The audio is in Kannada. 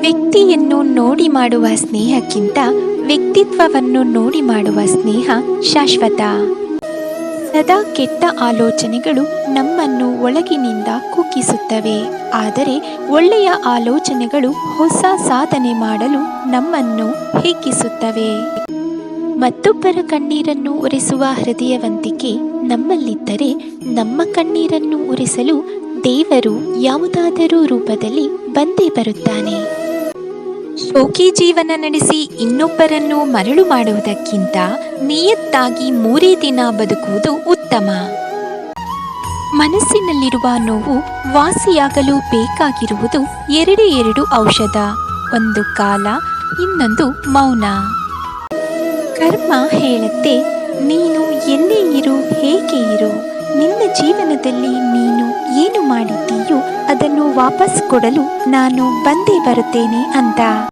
ವ್ಯಕ್ತಿಯನ್ನು ನೋಡಿ ಮಾಡುವ ಸ್ನೇಹಕ್ಕಿಂತ ವ್ಯಕ್ತಿತ್ವವನ್ನು ನೋಡಿ ಮಾಡುವ ಸ್ನೇಹ ಶಾಶ್ವತ. ಸದಾ ಕೆಟ್ಟ ಆಲೋಚನೆಗಳು ನಮ್ಮನ್ನು ಒಳಗಿನಿಂದ ಕುಗ್ಗಿಸುತ್ತವೆ. ಆದರೆ ಒಳ್ಳೆಯ ಆಲೋಚನೆಗಳು ಹೊಸ ಸಾಧನೆ ಮಾಡಲು ನಮ್ಮನ್ನು ಹಿಗ್ಗಿಸುತ್ತವೆ. ಮತ್ತೊಬ್ಬರ ಕಣ್ಣೀರನ್ನು ಒರೆಸುವ ಹೃದಯವಂತಿಕೆ ನಮ್ಮಲ್ಲಿದ್ದರೆ ನಮ್ಮ ಕಣ್ಣೀರನ್ನು ಒರೆಸಲು ದೇವರು ಯಾವುದಾದರೂ ರೂಪದಲ್ಲಿ ಬಂದೇ ಬರುತ್ತಾನೆ. ಶೋಕಿ ಜೀವನ ನಡೆಸಿ ಇನ್ನೊಬ್ಬರನ್ನು ಮರಳು ಮಾಡುವುದಕ್ಕಿಂತ ನಿಯತ್ತಾಗಿ ಮೂರೇ ದಿನ ಬದುಕುವುದು ಉತ್ತಮ. ಮನಸ್ಸಿನಲ್ಲಿರುವ ನೋವು ವಾಸಿಯಾಗಲು ಬೇಕಾಗಿರುವುದು ಎರಡೇ ಎರಡು ಔಷಧ, ಒಂದು ಕಾಲ, ಇನ್ನೊಂದು ಮೌನ. ಕರ್ಮ ಹೇಳುತ್ತೆ, ನೀನು ಎಲ್ಲೇ ಇರು, ಹೇಗೆ ಇರು, ನಿನ್ನ ಜೀವನದಲ್ಲಿ ನೀನು ಏನು ಮಾಡಿದ್ದೀಯೋ ಅದನ್ನು ವಾಪಸ್ ಕೊಡಲು ನಾನು ಬಂದೇ ಬರುತ್ತೇನೆ ಅಂತ.